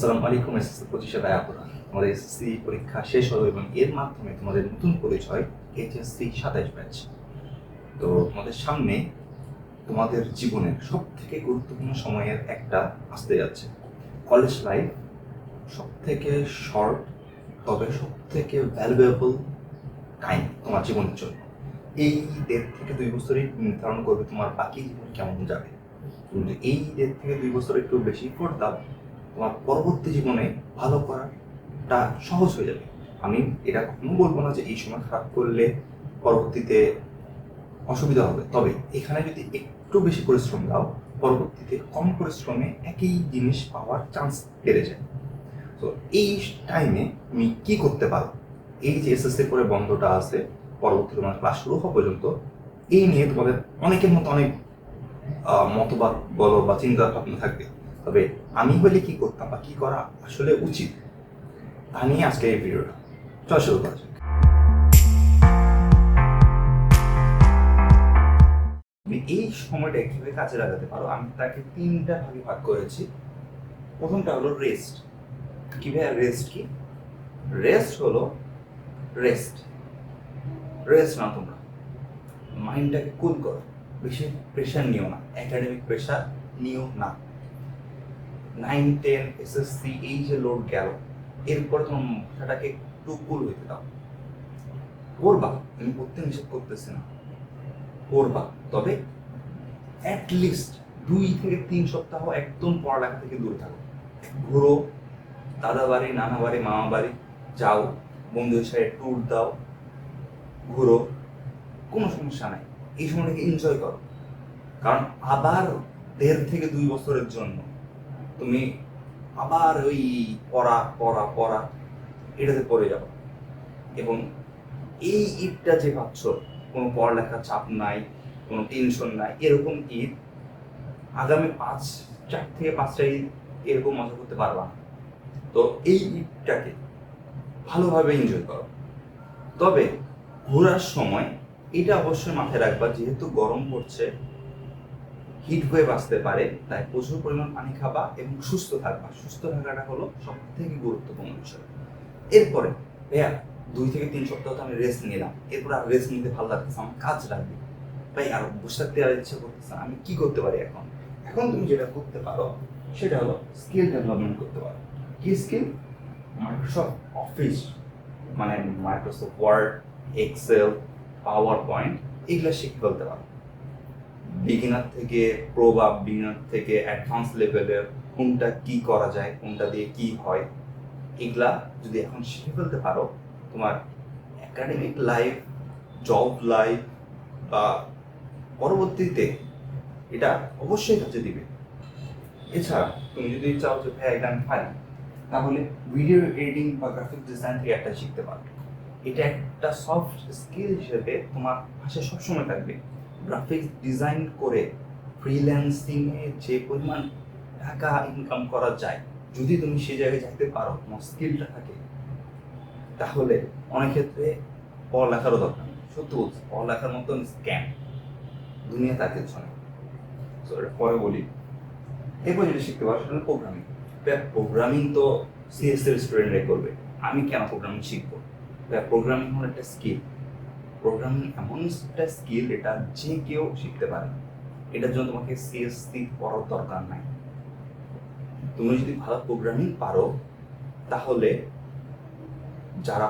আসসালামু আলাইকুম, এসএসসি পঁচিশে দায়াপুরা আমাদের এসএসসি পরীক্ষা শেষ হলো এবং এর মাধ্যমে তোমাদের নতুন পরিচয় এইচএসসি সাতাইশ ব্যাচ। তো তোমাদের সামনে তোমাদের জীবনের সব থেকে গুরুত্বপূর্ণ সময়ের একটা আসতে যাচ্ছে। কলেজ লাইফ সব থেকে শর্ট, তবে সব থেকে ভ্যালুয়েবল টাইম তোমার জীবনের জন্য। এই দেড় থেকে দুই বছরই নির্ধারণ করবে তোমার বাকি জীবন কেমন যাবে। কিন্তু এই দেড় থেকে দুই বছর একটু বেশি ফোর দাও। তোমার পরবর্তী জীবনে ভালো করাটা সহজ হয়ে যাবে। আমি এটা কখনো বলব না যে এই সময় খারাপ করলে পরবর্তীতে অসুবিধা হবে। তবে এখানে যদি একটু বেশি পরিশ্রম দাও, পরবর্তীতে কম পরিশ্রমে একই জিনিস পাওয়ার চান্স বেড়ে যায়। তো এই টাইমে তুমি কি করতে পারো? এই যে এসএসসি করে বন্ধটা আছে, পরবর্তী তোমার ক্লাস শুরু হওয়া পর্যন্ত, এই নিয়ে তোমাদের অনেকের মতো অনেক মতবাদ বলো বা চিন্তা ভাবনা থাকবে। তবে আমি হলে কি করতাম বা কি করা আসলে উচিত, তা নিয়ে আজকে এই ভিডিওটা। চল শুরু করা যাক। এই সময়টা কীভাবে কাজে লাগাতে পারো? আমি তাকে তিনটা ভাগে ভাগ করেছি। প্রথমটা হলো রেস্ট কীভাবে রেস্ট কি? রেস্ট হলো রেস্ট রেস্ট না তোমরা। মাইন্ডটাকে কুল করো। বেশি প্রেশার নিও না। একাডেমিক প্রেশার নিও না। নাইন টেন এসএসসি এই যে লোড গেল, এরপরে তোমার মাথাটাকে একটু কুল হইতে দাও। করবা, আমি করতে নিষেধ করতেছি না। করবা, তবে অ্যাটলিস্ট দুই থেকে তিন সপ্তাহ একদম পড়ালেখা থেকে দূরে থাকো। ঘুরো, দাদা বাড়ি, নানা বাড়ি, মামা বাড়ি, যাও, বন্ধুদের সাথে ট্যুর দাও, ঘুরো, কোনো সমস্যা নাই। এই সময়টাকে এনজয় করো। কারণ আবার দেড় থেকে দুই বছরের জন্য তুমি আবার ওই পড়া পড়া পড়া এটাতে পড়ে যাও। এবং এই ঈদটা যে ভাবছ, কোনো পড়ালেখার চাপ নাই, কোনো টেনশন নাই, এরকম ঈদ আগামী পাঁচ, চার থেকে পাঁচটা ঈদ এরকম মজা করতে পারবা তো এই ঈদটাকে ভালোভাবে এনজয় করো। তবে ঘোরার সময় এটা অবশ্যই মাথায় রাখবা, যেহেতু গরম পড়ছে হিট হয়ে বাঁচতে পারে, তাই প্রচুর পরিমাণ পানি খাবা এবং সুস্থ থাকবা। সুস্থ থাকাটা হলো সব থেকে গুরুত্বপূর্ণ বিষয়। এরপরে, ভাইয়া, দুই থেকে তিন সপ্তাহ তো আমি রেস্ট নিলাম। এরপর আর রেস্ট নিতে ভালো লাগতেছে আমার কাজ লাগবে। ভাই, আর বসে থাকতে আর ইচ্ছে করতেছে আমি কি করতে পারি এখন? এখন তুমি যেটা করতে পারো, সেটা হলো স্কিল ডেভেলপমেন্ট করতে পারো। কি স্কিল মাইক্রোসফট অফিস মানে Microsoft word excel power point এগুলো শিখে ফেলতে পারো। বিগিনার থেকে প্রো বা বিগিনার থেকে অ্যাডভান্স লেভেলের কোনটা কি করা যায়, কোনটা দিয়ে কি হয়, এগুলা যদি এখন শিখে ফেলতে পারো, তোমার একাডেমিক লাইফ জব লাইফ বা পরবর্তীতে এটা অবশ্যই কাজে দিবে। এছাড়া তুমি যদি চাও যে, ভাই, এটা আমি পারি, তাহলে ভিডিও এডিটিং বা গ্রাফিক ডিজাইন থেকে একটা শিখতে পারো। এটা একটা সফট স্কিল হিসেবে তোমার পাশে সবসময় থাকবে। গ্রাফিক্স ডিজাইন করে ফ্রিল্যান্সিং এ যে পরিমাণ টাকা ইনকাম করা যায়, যদি তুমি সেই জায়গায় যাইতে পারো, তোমার স্কিলটা থাকে, তাহলে অনেক ক্ষেত্রে পড়ালেখারও দরকার। সত্যি বলছি, পড়ালেখার মতন স্ক্যাম দুনিয়া তার কিছু তো এটা পরে বলি। এরপর যেটা শিখতে পারো, সেটা প্রোগ্রামিং প্রোগ্রামিং তো সিএস এর স্টুডেন্টরাই করবে। আমি কেন প্রোগ্রামিং শিখব? প্রোগ্রামিং হলো একটা স্কিল প্রোগ্রামিং এমন একটা স্কিল এটা যে কেউ শিখতে পারে। এটার জন্য তোমাকে সিএসসি পড়ার দরকার নাই। তুমি যদি ভালো প্রোগ্রামিং পারো, তাহলে যারা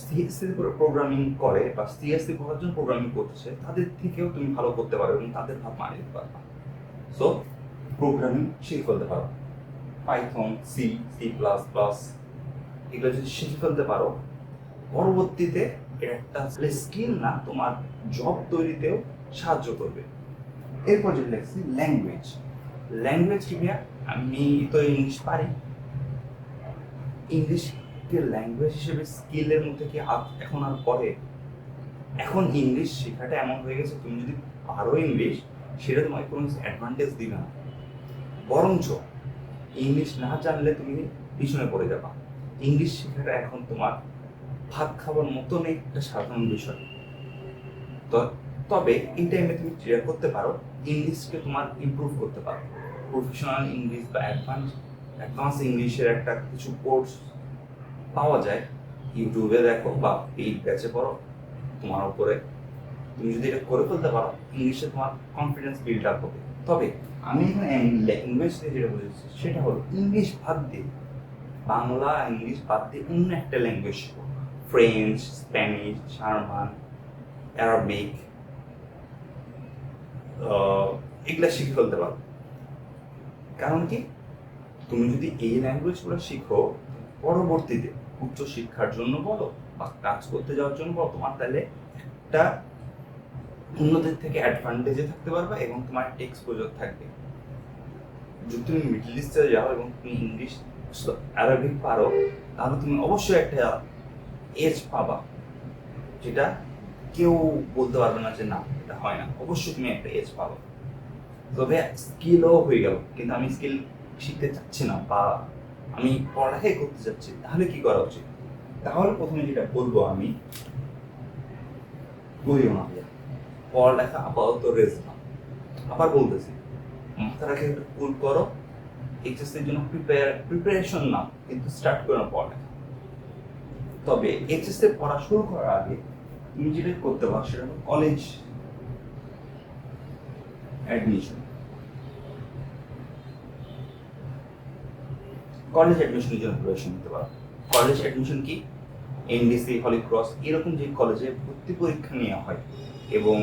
সিএসসি প্রোগ্রামিং করে বা সিএসসি পড়ার জন্য প্রোগ্রামিং করছে তাদের থেকেও তুমি ভালো করতে পারো এবং তাদের ভাব মানিয়ে দিতে পারবা। সো প্রোগ্রামিং শিখে ফেলতে পারো। Python C C plus plus এগুলো যদি শিখে ফেলতে পারো, পরবর্তীতে এটা একটা স্কিল না তোমার জব তৈরিতেও সাহায্য করবে। এরপর যেটা লিখছি ল্যাঙ্গুয়েজ ল্যাঙ্গুয়েজ কি ভাইয়া? আমি তো ইংলিশ পারি। ইংলিশকে ল্যাঙ্গুয়েজ হিসেবে স্কিলের মধ্যে কি এখন আর পড়ে? এখন ইংলিশ শেখাটা এমন হয়ে গেছে, তুমি যদি পারো ইংলিশ সেটা তোমাকে কোনো অ্যাডভান্টেজ দিবে না। বরঞ্চ ইংলিশ না জানলে তুমি পিছনে পড়ে যাবা। ইংলিশ শেখাটা এখন তোমার ভাত খাবার মতন একটা সাধারণ বিষয়। তবে এই টাইমে তুমি ক্লিয়ার করতে পারো ইংলিশকে তোমার ইমপ্রুভ করতে পারো। প্রফেশনাল ইংলিশ বা অ্যাডভান্স অ্যাডভান্স ইংলিশের একটা কিছু কোর্স পাওয়া যায়। ইউটিউবে দেখো বা পেইড ব্যাচে পড়ো, তোমার উপরে। তুমি যদি এটা করে ফেলতে পারো ইংলিশে তোমার কনফিডেন্স বিল্ড আপ হবে। তবে আমি এখানে ল্যাঙ্গুয়েজ দিয়ে যেটা বলেছি সেটা হলো ইংলিশ বাদ দিয়ে, বাংলা ইংলিশ বাদ দিয়ে অন্য একটা ল্যাঙ্গুয়েজ শেখো। ফ্রেঞ্চ স্প্যানিশ জার্মান অ্যারাবিক এগুলা শিখে ফেলতে পারো। কারণ কি? তুমি যদি এই ল্যাঙ্গুয়েজগুলো শিখো, পরবর্তীতে উচ্চ শিক্ষার জন্য বলো বা কাজ করতে যাওয়ার জন্য বলো, তোমার তাহলে একটা অন্যদের থেকে অ্যাডভান্টেজে থাকতে পারবে এবং তোমার একটা এক্সপোজার থাকবে। যদি তুমি মিডল ইস্টে যাও এবং তুমি ইংলিশ অ্যারাবিক পারো, তাহলে তুমি অবশ্যই একটা এজ পাবা যেটা কেউ বলতে পারবে না যে না, এটা হয় না। অবশ্যই তুমি একটা এজ পাবা। তবে স্কিলও হয়ে গেল, কিন্তু আমি স্কিল শিখতে চাচ্ছি না বা আমি পড়ালেখাই করতে চাচ্ছি, তাহলে কি করা উচিত? তাহলে প্রথমে যেটা বলব আমি করিও না পড়ালেখা আপাতত রেস না আবার বলতেছি, মাথা রাখে একটু কুল করো এইচএস জন্য প্রিপেয়ার প্রিপারেশন না কিন্তু স্টার্ট করো পড়ালেখা। তবে এইচএস পড়া শুরু করার আগে তুমি করতে পারো সেটা হলো কলেজ অ্যাডমিশন কলেজ অ্যাডমিশনের জন্য প্রিপারেশন নিতে পারো। কলেজ অ্যাডমিশন কি? এনডিসি হলিক্রস এরকম যে কলেজে ভর্তি পরীক্ষা নেওয়া হয় এবং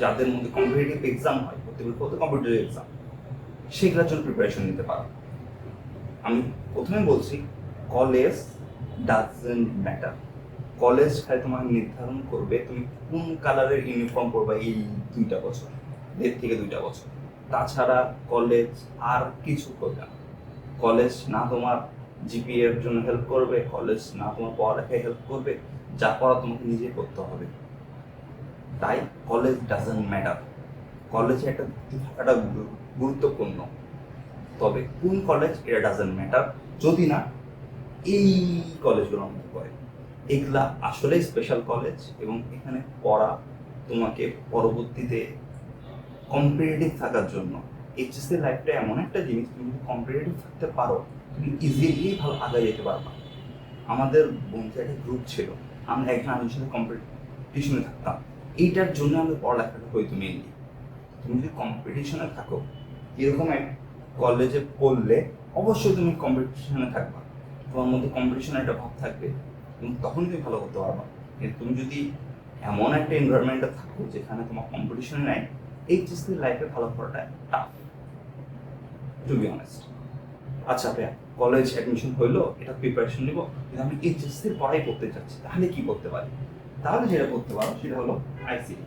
যাদের মধ্যে কম্পিটিটিভ এক্সাম হয়, ভর্তি পরীক্ষা হতে কম্পিটিটিভ এক্সাম সেগুলোর জন্য প্রিপারেশন নিতে পারো। আমি প্রথমে বলছি কলেজ ডাজেন্ট ম্যাটার কলেজ খালি তোমাকে নির্ধারণ করবে তুমি কোন কালারের ইউনিফর্ম পরবে এই দুইটা বছর, দেড় থেকে দুইটা বছর। তাছাড়া কলেজ আর কিছু করবে না। কলেজ না তোমার জিপিএ এর জন্য হেল্প করবে, কলেজ না তোমার পড়ালেখায় হেল্প করবে, যা পড়া তোমাকে নিজে করতে হবে। তাই কলেজ ডাজেন্ট ম্যাটার কলেজে একটা থাকাটা গুরুত্বপূর্ণ। তবে কোন কলেজ এটা ডাজেন্ট ম্যাটার যদি না এই কলেজগুলোর মধ্যে পড়ে। এগুলা আসলে স্পেশাল কলেজ এবং এখানে পড়া তোমাকে পরবর্তীতে কম্পিটিটিভ থাকার জন্য। এইচএসসি লাইফটা এমন একটা জিনিস, তুমি যদি কম্পিটিটিভ থাকতে পারো, তুমি ইজিলি ভালো আগে যেতে পারবা। আমাদের বন্ধু একটা গ্রুপ ছিল, আমরা একজন আরেকজনের সাথে কম্পিটিশনে থাকতাম। এইটার জন্য আমাদের পড়ালেখাটা হইতো মেনলি তুমি যদি কম্পিটিশনে থাকো, এরকম এক কলেজে পড়লে অবশ্যই তুমি কম্পিটিশনে থাকবা। তোমার মধ্যে কম্পিটিশনের একটা ভাব থাকবে। এবং তখন তুমি ভালো করতে পারবা। কিন্তু তুমি যদি এমন একটা এনভায়রনমেন্টে থাকো যেখানে তোমার কম্পিটিশন নাই, এইচএসসি লাইফে ভালো করাটা টাফ টু বি অনেস্ট আচ্ছা ভাইয়া কলেজ অ্যাডমিশন হইল, এটা প্রিপারেশন নিব। কিন্তু আমি এইচএসসির পড়াই করতে চাচ্ছি, তাহলে কি করতে পারি? তাহলে যেটা করতে পারো, সেটা হলো আইসিটি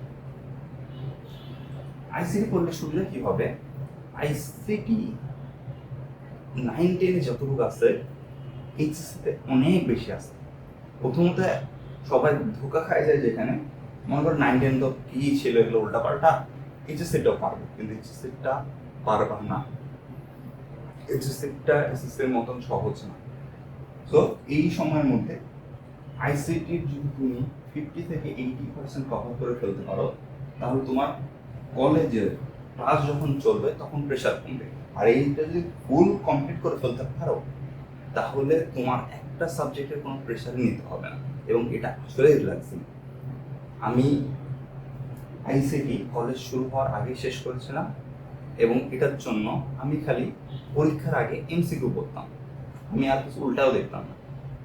আইসিটি করলে সুবিধা কি হবে? আইসিটি নাইন টেনে যতটুকু আছে এইচএসসিতে অনেক বেশি আসে। প্রথমত সবাই ধোকা খায় যায় যেখানে মনে করো নাইন টেন তো কি ছিল এগুলো উল্টা পাল্টা এইচএসসিটাও পারব, কিন্তু এইচএসসিটা পারবা না। এইচএসসিটা এসএসসির মতন সহজ না। তো এই সময়ের মধ্যে আইসিটির যদি তুমি ফিফটি থেকে এইটি পার্সেন্ট কভার করে ফেলতে পারো, তাহলে তোমার কলেজের ক্লাস যখন চলবে, তখন প্রেশার কমবে। আর এইটা যদি ফুল কমপ্লিট করে ফেলতে পারো তাহলে তোমার একটা সাবজেক্টের কোনো প্রেশার নিতে হবে না। এবং এটা আসলেই রিল্যাক্সিং আমি আইসিটি কলেজ শুরু হওয়ার আগে শেষ করেছিলাম এবং এটার জন্য আমি খালি পরীক্ষার আগে এমসিকিউ পড়তাম আমি আর কিছু উল্টাও দেখতাম না।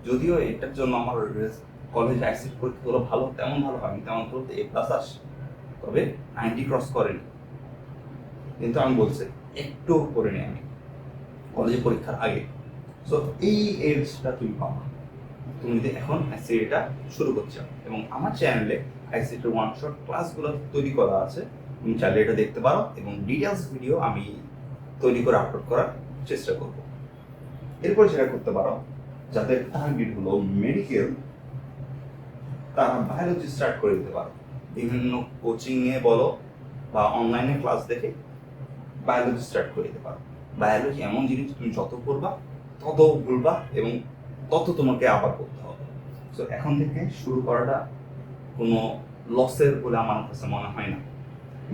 যদিও এটার জন্য আমার কলেজ আইসিটি পরীক্ষাগুলো ভালো, তেমন ভালো হয়নি, তেমন ভালো এ প্লাস আসে। তবে নাইনটি ক্রস করেনি। কিন্তু আমি বলছি একটু করিনি আমি কলেজে পরীক্ষার আগে। সো এই এজটা তুমি পাবা। তুমি এখন আইসিটিটা শুরু করছ। এবং আমার চ্যানেলে আইসিটির ওয়ান শট ক্লাসগুলো তৈরি করা আছে। তুমি চাইলে এটা দেখতে পারো এবং ডিটেলস ভিডিও আমি তৈরি করে আপলোড করার চেষ্টা করব। এরপর যেটা করতে পারো, যাদের টার্গেট হলো মেডিকেল তারা বায়োলজি স্টার্ট করে দিতে পারো। বিভিন্ন কোচিংয়ে বলো বা অনলাইনে ক্লাস দেখে বায়োলজি স্টার্ট করে দিতে পারো। বায়োলজি এমন জিনিস তুমি যত করবা তত ভুলবা এবং তত তোমাকে আবার করতে হবে। তো এখন থেকে শুরু করাটা কোনো লসের বলে আমার কাছে মনে হয় না।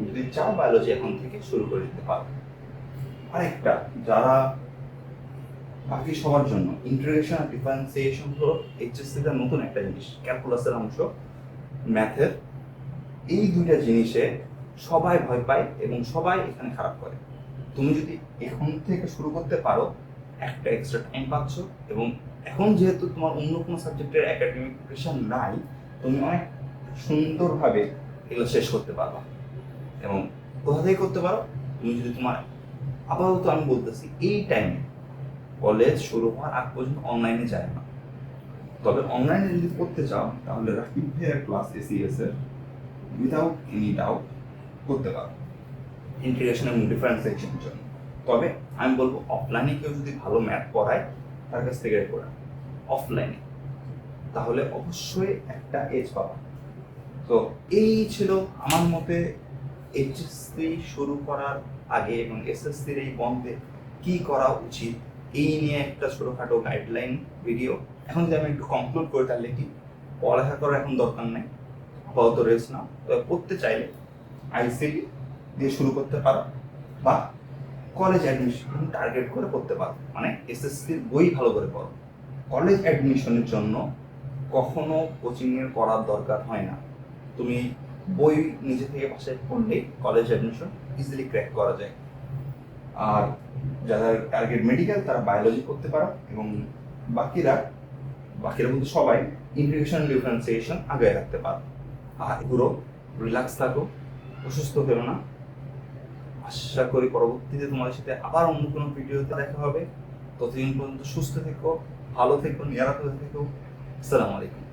যদি চাও বায়োলজি এখন থেকে শুরু করে দিতে পারো। আরেকটা, যারা বাকি সবার জন্য ইন্টিগ্রেশন ডিফারেন্সিয়েশন হলো এইচএসসিটা নতুন একটা জিনিস ক্যালকুলাসের অংশ ম্যাথের এই দুইটা জিনিসে সবাই ভয় পায় এবং সবাই এখানে খারাপ করে। তুমি যদি এখন থেকে শুরু করতে পারো একটা এক্সট্রা টাইম পাচ্ছ এবং এখন যেহেতু তোমার অন্য কোনো সাবজেক্টের একাডেমিক প্রেশার নাই, তুমি অনেক সুন্দরভাবে এগুলো শেষ করতে পারবা। এবং কোথা থেকে করতে পারো? তুমি যদি তোমার আপাতত আমি বলতেছি, এই টাইমে কলেজ শুরু হওয়ার আগ পর্যন্ত অনলাইনে যায় না। তবে অনলাইনে যদি করতে চাও, তাহলে রাকিব ভাইয়ের ক্লাস এসিএস এর উইদাউট এনি ডাউট করতে পারো। ইন্টিগ্রেশন এবং ডিফারেন্সিয়েশনের জন্য। তবে আমি বলব অফলাইনে কেউ যদি ভালো ম্যাথ পড়ায়, তার কাছ থেকে পড়া। অফলাইনে তাহলে অবশ্যই একটা এজ পাবা। তো এই ছিল আমার মতে এইচএসসি শুরু করার আগে এবং এসএসসির এই বন্ধে কি করা উচিত, এই নিয়ে একটা ছোটোখাটো গাইডলাইন ভিডিও এখন যদি আমি একটু কনক্লুড করি তাহলে কি? পড়ালেখা করার এখন দরকার নেই। আপাতত রেস্ট নাও। তবে পড়তে চাইলে আইসিডি দিয়ে শুরু করতে পারো। বা কলেজ অ্যাডমিশন টার্গেট করে করতে পারো। মানে এসএসসির বই ভালো করে পড়ো। কলেজ অ্যাডমিশনের জন্য কখনো কোচিংয়ের করার দরকার হয় না। তুমি বই নিজে থেকে বাসায় পড়লে কলেজ অ্যাডমিশন ইজিলি ক্র্যাক করা যায়। আর যারা টার্গেট মেডিকেল তারা বায়োলজি করতে পারো এবং বাকিরা বাকিরা বলতে সবাই ইন্টিগ্রেশন ডিফারেন্সিয়েশন আগে রাখতে পারো। আর পুরো রিল্যাক্স থাকো, অসুস্থ হলো না। আশা করি পরবর্তীতে তোমাদের সাথে আবার অন্য কোনো ভিডিওতে দেখা হবে। ততদিন পর্যন্ত সুস্থ থেকো, ভালো থেকো, নিরাপদে থেকো। আসসালামু আলাইকুম।